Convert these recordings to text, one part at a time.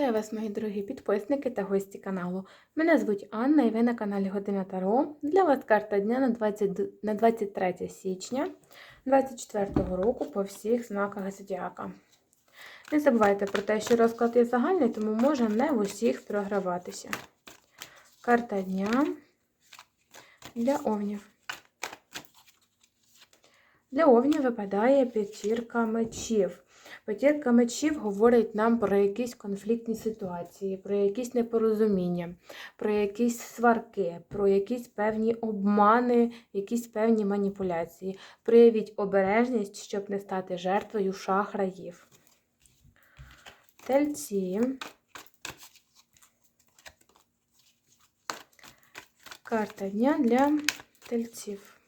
Вітаю вас, мої дорогі підписники та гості каналу. Мене звуть Анна і ви на каналі Година Таро. Для вас карта дня на, 20, на 23 січня 2024 року по всіх знаках зодіака. Не забувайте про те, що розклад є загальний, тому може не в усіх програватися. Карта дня для овнів. Для овнів випадає п'ятірка мечів. П'ятірка мечів говорить нам про якісь конфліктні ситуації, про якісь непорозуміння, про якісь сварки, про якісь певні обмани, якісь певні маніпуляції. Проявіть обережність, щоб не стати жертвою шахраїв. Тельці. Карта дня для тельців.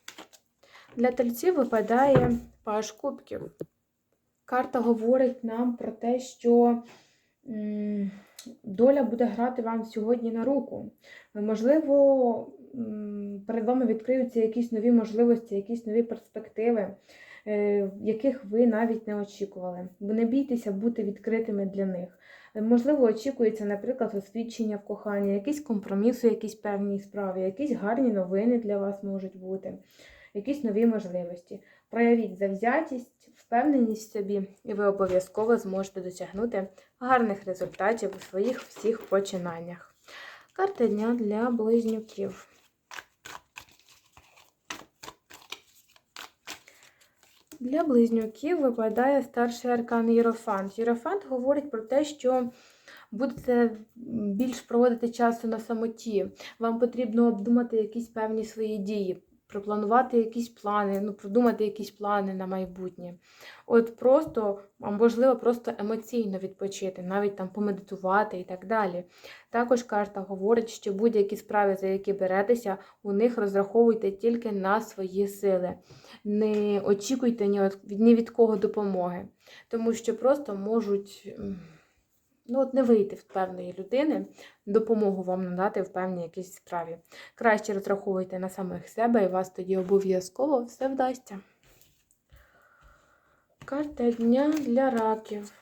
Для тельців випадає паш кубків. Карта говорить нам про те, що доля буде грати вам сьогодні на руку. Можливо, перед вами відкриються якісь нові можливості, якісь нові перспективи, е, яких ви навіть не очікували. Ви не бійтеся бути відкритими для них. Можливо, очікується, наприклад, освідчення в коханні, якісь компроміси, якісь певній справі, якісь гарні новини для вас можуть бути, якісь нові можливості. Проявіть завзятість, впевненість в собі, і ви обов'язково зможете досягнути гарних результатів у своїх всіх починаннях. Карта дня для близнюків. Для близнюків випадає старший аркан Єрофант. Єрофант говорить про те, що будете більш проводити часу на самоті. Вам потрібно обдумати якісь певні свої дії, пропланувати якісь плани, ну, продумати якісь плани на майбутнє. От просто, можливо, просто емоційно відпочити, навіть там помедитувати і так далі. Також карта говорить, що будь-які справи, за які беретеся, у них розраховуйте тільки на свої сили. Не очікуйте ні від кого допомоги, тому що просто можуть. Ну, от не вийти в певної людини, допомогу вам надати в певній якійсь справі. Краще розраховуйте на самих себе, і вас тоді обов'язково все вдасться. Карта дня для раків.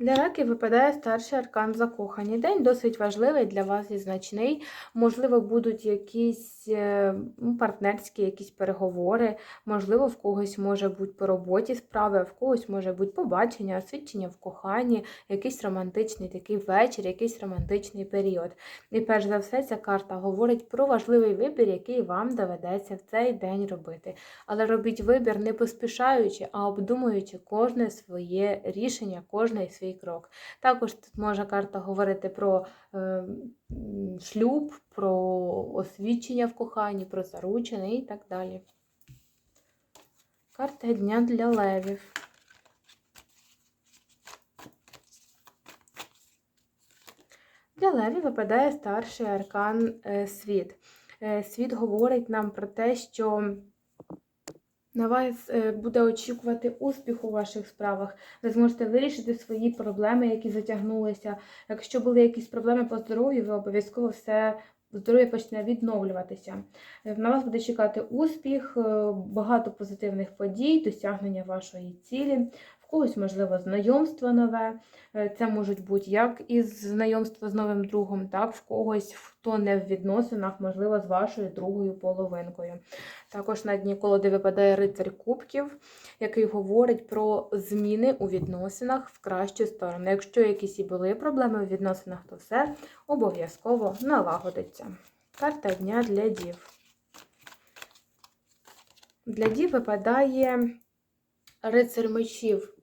Для раків випадає старший аркан закохані. День досить важливий для вас і значний. Можливо, будуть якісь е, ну, партнерські якісь переговори, можливо, в когось може бути по роботі справи, а в когось може бути побачення, освідчення в коханні, якийсь романтичний такий вечір, якийсь романтичний період. І перш за все, ця карта говорить про важливий вибір, який вам доведеться в цей день робити. Але робіть вибір не поспішаючи, а обдумуючи кожне своє рішення, кожний свій крок. Також тут може карта говорити про е, м, шлюб, про освідчення в коханні, про заручини і так далі. Карта дня для левів. Для левів випадає старший аркан е, світ. Е, Світ говорить нам про те, що на вас е, буде очікувати успіх у ваших справах. Ви зможете вирішити свої проблеми, які затягнулися. Якщо були якісь проблеми по здоров'ю, ви обов'язково все здоров'я почне відновлюватися. Е, На вас буде чекати успіх, е, багато позитивних подій, досягнення вашої цілі. Когось, можливо, знайомство нове. Е, Це можуть бути як із знайомства з новим другом, так в когось, хто не в відносинах, можливо, з вашою другою половинкою. Також на дні колоди випадає рицарь кубків, який говорить про зміни у відносинах в кращу сторону. Якщо якісь і були проблеми у відносинах, то все обов'язково налагодиться. Карта дня для дів. Для дів випадає рицар мечів.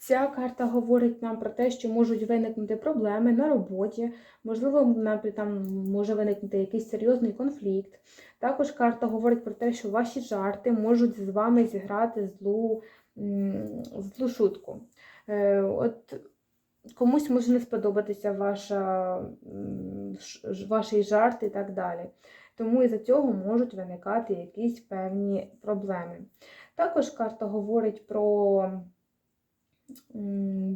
Ця карта говорить нам про те, що можуть виникнути проблеми на роботі, можливо, там може виникнути якийсь серйозний конфлікт. Також карта говорить про те, що ваші жарти можуть з вами зіграти злу, злу шутку. Е, От комусь може не сподобатися ваша, м, ш- ж- ваш жарт і так далі. Тому із-за цього можуть виникати якісь певні проблеми. Також карта говорить про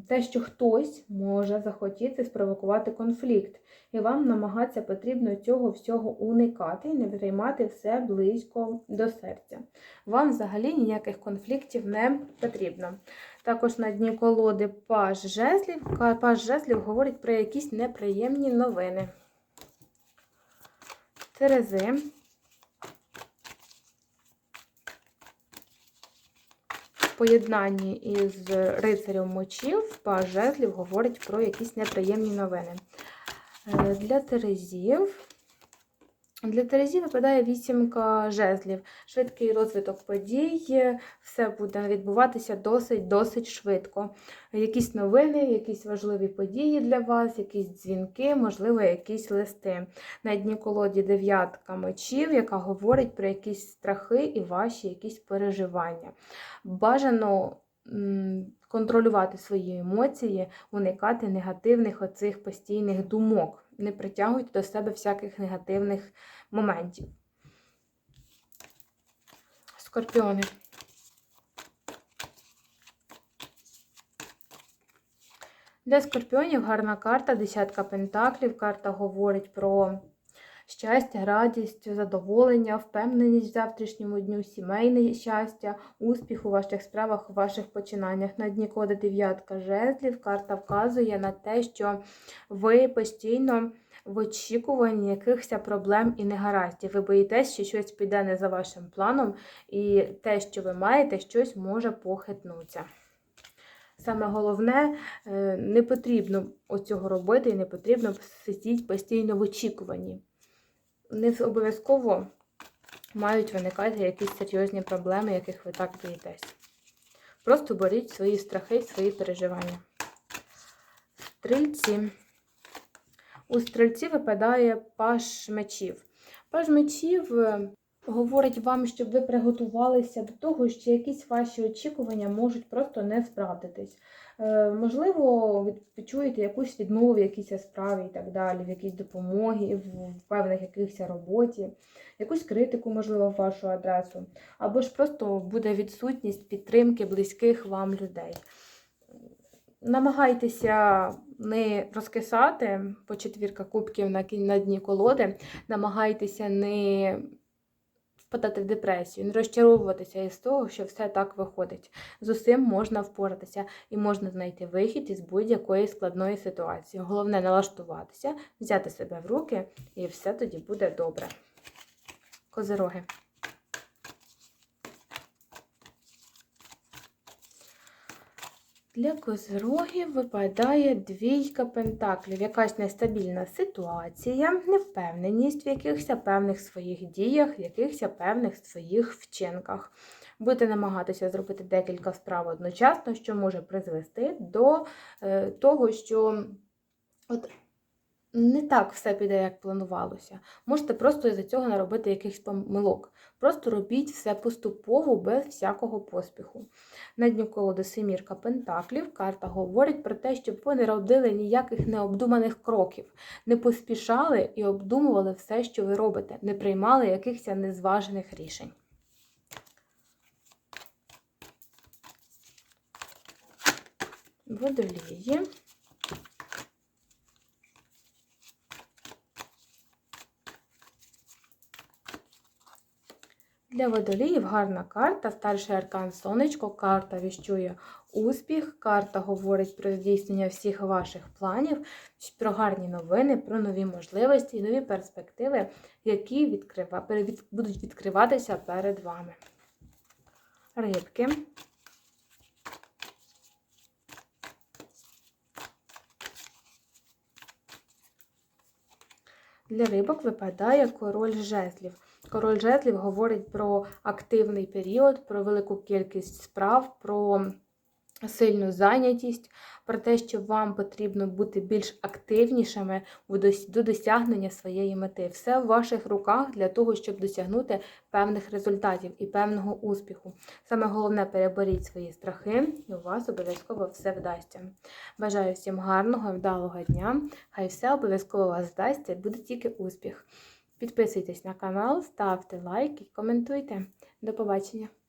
те, що хтось може захотіти спровокувати конфлікт, і вам намагатися потрібно цього всього уникати і не приймати все близько до серця. Вам взагалі ніяких конфліктів не потрібно. Також на дні колоди паж жезлів. Паж жезлів говорить про якісь неприємні новини. Терези. В поєднанні із рицарем мочів паж говорить про якісь неприємні новини. Е, Для Терезів. Для Терезів випадає вісімка жезлів. Швидкий розвиток подій, все буде відбуватися досить-досить швидко. Якісь новини, якісь важливі події для вас, якісь дзвінки, можливо, якісь листи. На дні колоді дев'ятка мечів, яка говорить про якісь страхи і ваші якісь переживання. Бажано контролювати свої емоції, уникати негативних оцих постійних думок. Не притягуйте до себе всяких негативних моментів. Скорпіони. Для скорпіонів гарна карта, десятка пентаклів. Карта говорить про щастя, радість, задоволення, впевненість в завтрашньому дню, сімейне щастя, успіх у ваших справах, у ваших починаннях. На дні коди дев'ятка жезлів. Карта вказує на те, що ви постійно в очікуванні якихось проблем і негараздів. Ви боїтесь, що щось піде не за вашим планом, і те, що ви маєте, щось може похитнутися. Саме головне, е, не потрібно оцього робити і не потрібно сидіти постійно в очікуванні. Не обов'язково мають виникати якісь серйозні проблеми, яких ви так боїтесь. Просто боріть свої страхи, свої переживання. Стрільці. У стрільці випадає паш мечів. Паж мечів е, говорить вам, щоб ви приготувалися до того, що якісь ваші очікування можуть просто не справдитись. Е, можливо, відчуєте якусь відмову в якійсь справі і так далі, в якійсь допомогі, в певних якихось роботі, якусь критику, можливо, в вашу адресу, або ж просто буде відсутність підтримки близьких вам людей. Намагайтеся не розкисати по четвірка кубків на, на дні колоди, намагайтеся не впадати в депресію, не розчаровуватися із того, що все так виходить. З усім можна впоратися і можна знайти вихід із будь-якої складної ситуації. Головне налаштуватися, взяти себе в руки, і все тоді буде добре. Козироги. Для козирогів випадає двійка пентаклів, якась нестабільна ситуація, невпевненість в якихось певних своїх діях, в якихось певних своїх вчинках. Будете намагатися зробити декілька справ одночасно, що може призвести до е, того, що от не так все піде, як планувалося. Можете просто із-за цього наробити якихось помилок. Просто робіть все поступово, без всякого поспіху. На дню колоди семірка пентаклів карта говорить про те, щоб ви не робили ніяких необдуманих кроків, не поспішали і обдумували все, що ви робите, не приймали якихось незважених рішень. Водолії. Для водоліїв гарна карта, старший аркан сонечко, карта віщує успіх, карта говорить про здійснення всіх ваших планів, про гарні новини, про нові можливості і нові перспективи, які відкрива... будуть відкриватися перед вами. Рибки. Для рибок випадає король жезлів. Король жезлів говорить про активний період, про велику кількість справ, про сильну зайнятість, про те, що вам потрібно бути більш активнішими до досягнення своєї мети. Все в ваших руках для того, щоб досягнути певних результатів і певного успіху. Саме головне переборіть свої страхи, і у вас обов'язково все вдасться. Бажаю всім гарного і вдалого дня. Хай все обов'язково вас вдасться, буде тільки успіх. Підписуйтесь на канал, ставте лайк і коментуйте. До побачення!